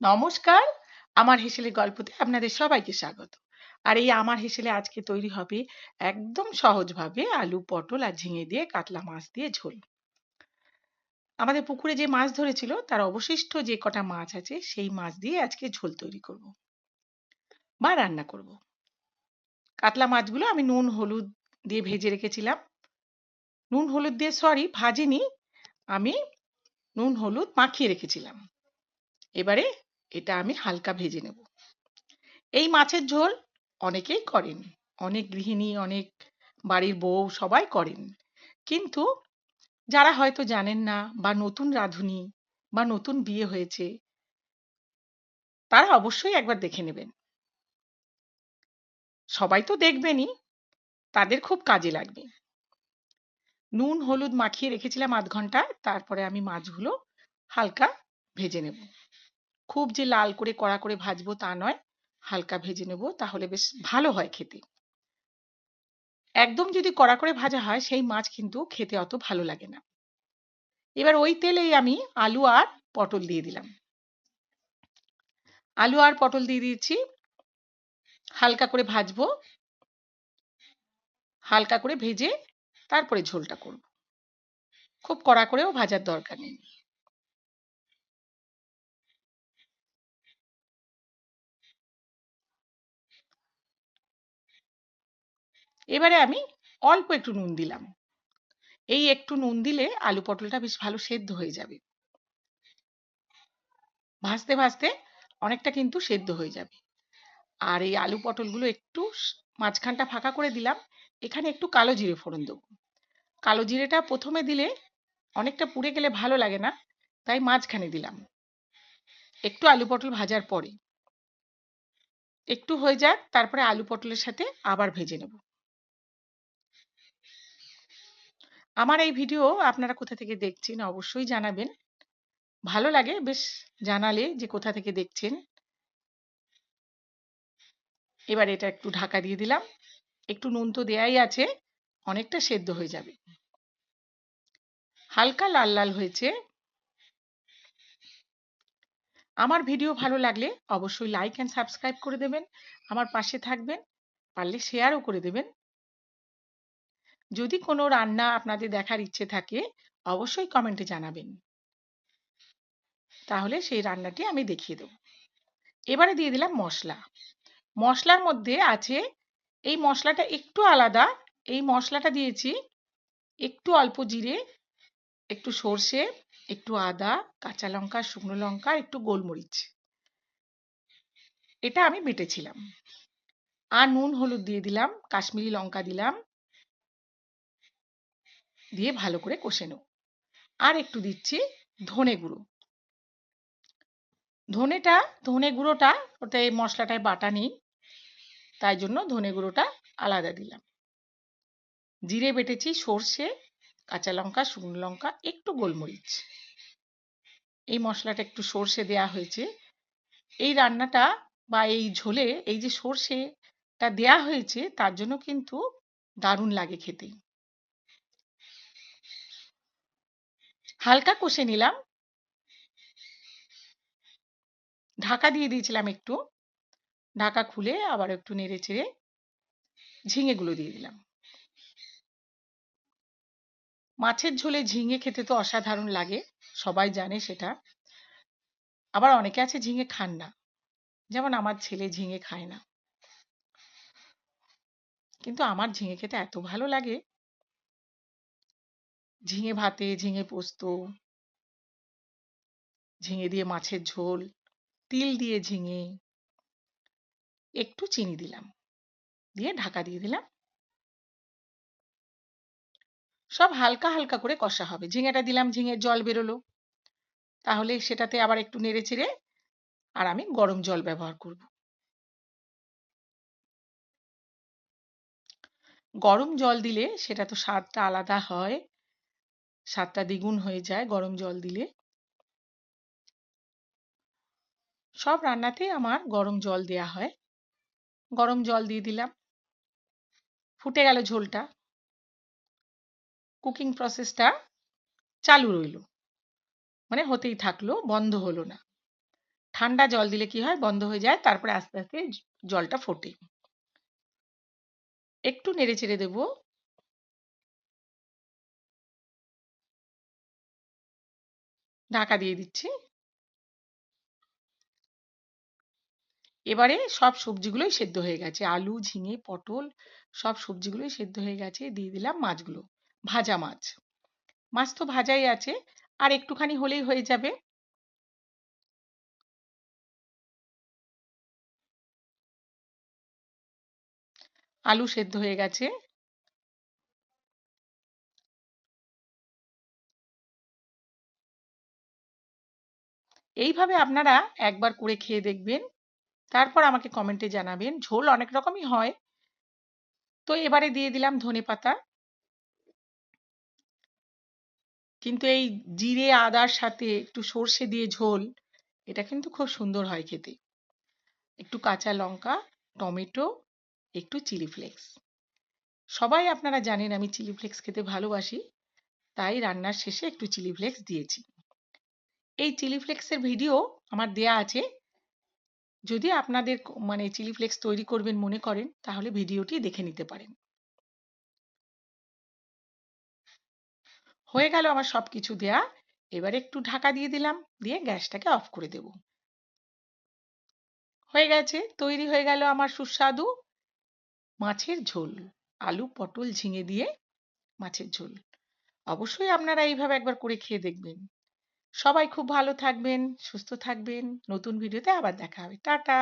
নমস্কার, আমার হেসেলে গল্পতে আপনাদের সবাইকে স্বাগত। আর এই আমার হেসেলে আজকে তৈরি হবে একদম সহজভাবে আলু, পটল আর ঝিঙে দিয়ে কাতলা মাছ দিয়ে ঝোল। আমাদের পুকুরে যে মাছ ধরেছিল, তার অবশিষ্ট যে কটা মাছ আছে, সেই মাছ দিয়ে আজকে ঝোল তৈরি করব বা রান্না করব। কাতলা মাছগুলো আমি নুন, হলুদ দিয়ে ভেজে রেখেছিলাম। নুন, হলুদ দিয়ে সরি ভাজিনি, আমি নুন, হলুদ মাখিয়ে রেখেছিলাম। এবারে এটা আমি হালকা ভেজে নেব। এই মাছের ঝোল অনেকেই করেন, অনেক গৃহিণী, অনেক বাড়ির বউ সবাই করেন। কিন্তু যারা হয়তো জানেন না বা নতুন রাঁধুনি বা নতুন বিয়ে হয়েছে, তারা অবশ্যই একবার দেখে নেবেন। সবাই তো দেখবেনই, তাদের খুব কাজে লাগবে। নুন, হলুদ মাখিয়ে রেখেছিলাম আধ ঘণ্টা তারপরে আমি মাছগুলো হালকা ভেজে নেব। খুব যে লাল করে, কড়া করে ভাজবো তা নয়, হালকা ভেজে নেব, তাহলে বেশ ভালো হয় খেতে। একদম যদি কড়া করে ভাজা হয়, সেই মাছ কিন্তু খেতে অত ভালো লাগে না। এবার ওই তেলেই আমি আলু আর পটল দিয়ে দিলাম। আলু আর পটল দিয়ে দিয়েছি। হালকা করে ভাজবো। হালকা করে ভেজে তারপরে ঝোলটা করব। খুব কড়া করেও ভাজার দরকার নেই। এবারে আমি অল্প একটু নুন দিলাম। এই একটু নুন দিলে আলু পটলটা বেশ ভালো সেদ্ধ হয়ে যাবে। ভাজতে ভাজতে অনেকটা কিন্তু সেদ্ধ হয়ে যাবে। আর এই আলু পটলগুলো একটু মাঝখানটা ফাঁকা করে দিলাম। এখানে একটু কালো জিরে ফোড়ন দেবো। কালো জিরেটা প্রথমে দিলে অনেকটা পুড়ে গেলে ভালো লাগে না, তাই মাঝখানে দিলাম। একটু আলু পটল ভাজার পরে। একটু হয়ে যাক, তারপরে আলু পটলের সাথে আবার ভেজে নেব। আমার এই ভিডিও আপনারা কোথা থেকে দেখছেন অবশ্যই জানাবেন। ভালো লাগে বেশ জানালে যে কোথা থেকে দেখছেন। এবার এটা একটু ঢাকা দিয়ে দিলাম। একটু নুন তো দেয়াই আছে, অনেকটা সেদ্ধ হয়ে যাবে। হালকা লাল লাল হয়েছে। আমার ভিডিও ভালো লাগলে অবশ্যই লাইক অ্যান্ড সাবস্ক্রাইব করে দেবেন। আমার পাশে থাকবেন, পারলে শেয়ারও করে দেবেন। যদি কোনো রান্না আপনাদের দেখার ইচ্ছে থাকে, অবশ্যই কমেন্টে জানাবেন। তাহলে সেই রান্নাটি আমি দেখিয়ে দেব। এবারে দিয়ে দিলাম মশলা। মশলার মধ্যে আছে, এই মশলাটা একটু আলাদা, এই মশলাটা দিয়েছি একটু অল্প জিরে, একটু সর্ষে, একটু আদা, কাঁচা লঙ্কা, শুকনো লঙ্কা, একটু গোলমরিচ। এটা আমি বেটেছিলাম। আর নুন, হলুদ দিয়ে দিলাম, কাশ্মীরি লঙ্কা দিলাম দিয়ে ভালো করে কষে নেব। আর একটু দিচ্ছি ধনে গুঁড়ো। ধনেটা, ধনে গুঁড়োটা ওটা এই মশলাটায় বাটা নেই, তাই জন্য ধনে গুঁড়োটা আলাদা দিলাম। জিরে বেটেছি, সর্ষে, কাঁচা লঙ্কা, শুকনো লঙ্কা, একটু গোলমরিচ। এই মশলাটা একটু সর্ষে দেয়া হয়েছে। এই রান্নাটা বা এই ঝোলে, এই যে সর্ষেটা দেয়া হয়েছে, তার জন্য কিন্তু দারুণ লাগে খেতে। হালকা কষে নিলাম। ঢাকা দিয়ে দিয়েছিলাম একটু। ঢাকা খুলে আবার একটু নেড়ে চেড়ে ঝিঙেগুলো দিয়ে দিলাম। মাছের ঝোলে ঝিঙে খেতে তো অসাধারণ লাগে, সবাই জানে সেটা। আবার অনেকে আছে ঝিঙে খান না। যেমন আমার ছেলে ঝিঙে খায় না। কিন্তু আমার ঝিঙে খেতে এত ভালো লাগে। ঝিঙে ভাতে, ঝিঙে পোস্ত, ঝিঙে দিয়ে মাছের ঝোল, তিল দিয়ে ঝিঙে, একটু চিনি দিলাম, দিয়ে ঢাকা দিয়ে দিলাম। সব হালকা হালকা করে কষা হবে। ঝিঙেটা দিলাম, ঝিঙের জল বেরোলো। তাহলে সেটাতে আবার একটু নেড়ে চেড়ে আর আমি গরম জল ব্যবহার করব। গরম জল দিলে সেটা তো স্বাদটা আলাদা হয়। স্বাদটা দ্বিগুণ হয়ে যায় গরম জল দিলে। সব রান্নাতেই আমার গরম জল দেয়া হয়। গরম জল দিয়ে দিলাম। ফুটে গেল ঝোলটা। কুকিং প্রসেসটা চালু রইল। মানে হতেই থাকল, বন্ধ হলো না। ঠান্ডা জল দিলে কি হয়, বন্ধ হয়ে যায়, তারপরে আস্তে আস্তে জলটা ফোটে। একটু নেড়ে চেড়ে দেবো। ঢাকা দিয়ে দিচ্ছি। এবারে সব সবজিগুলোই সেদ্ধ হয়ে গেছে। আলু, ঝিঙে, পটল, সব সবজিগুলোই সেদ্ধ হয়ে গেছে। দিয়ে দিলাম মাছগুলো। ভাজা মাছ। মাছ তো ভাজাই আছে। আর একটুখানি হলেই হয়ে যাবে। আলু সেদ্ধ হয়ে গেছে। এইভাবে আপনারা একবার করে খেয়ে দেখবেন। তারপর আমাকে কমেন্টে জানাবেন। ঝোল অনেক রকমই হয়। তো এবারে দিয়ে দিলাম ধনে পাতা। কিন্তু এই জিরে, আদার সাথে একটু সর্ষে দিয়ে ঝোল, এটা কিন্তু খুব সুন্দর হয় খেতে। একটু কাঁচা লঙ্কা, টমেটো, একটু চিলি ফ্লেক্স। সবাই আপনারা জানেন আমি চিলি ফ্লেক্স খেতে ভালোবাসি। তাই রান্নার শেষে একটু চিলি ফ্লেক্স দিয়েছি। এই চিলি ফ্লেক্সের ভিডিও আমার দেয়া আছে। যদি আপনাদের মানে চিলি ফ্লেক্স তৈরি করবেন মনে করেন, তাহলে ভিডিওটি দেখে নিতে পারেন। হয়ে গেল আমার সবকিছু দেয়া। এবারে একটু ঢাকা দিয়ে দিলাম, দিয়ে গ্যাসটাকে অফ করে দেব। হয়ে গেছে, তৈরি হয়ে গেল আমার সুস্বাদু মাছের ঝোল। আলু, পটল ঝিঙে দিয়ে মাছের ঝোল। অবশ্যই আপনারা এইভাবে একবার করে খেয়ে দেখবেন। সবাই খুব ভালো থাকবেন সুস্থ থাকবেন। নতুন ভিডিওতে আবার দেখা হবে। টাটা!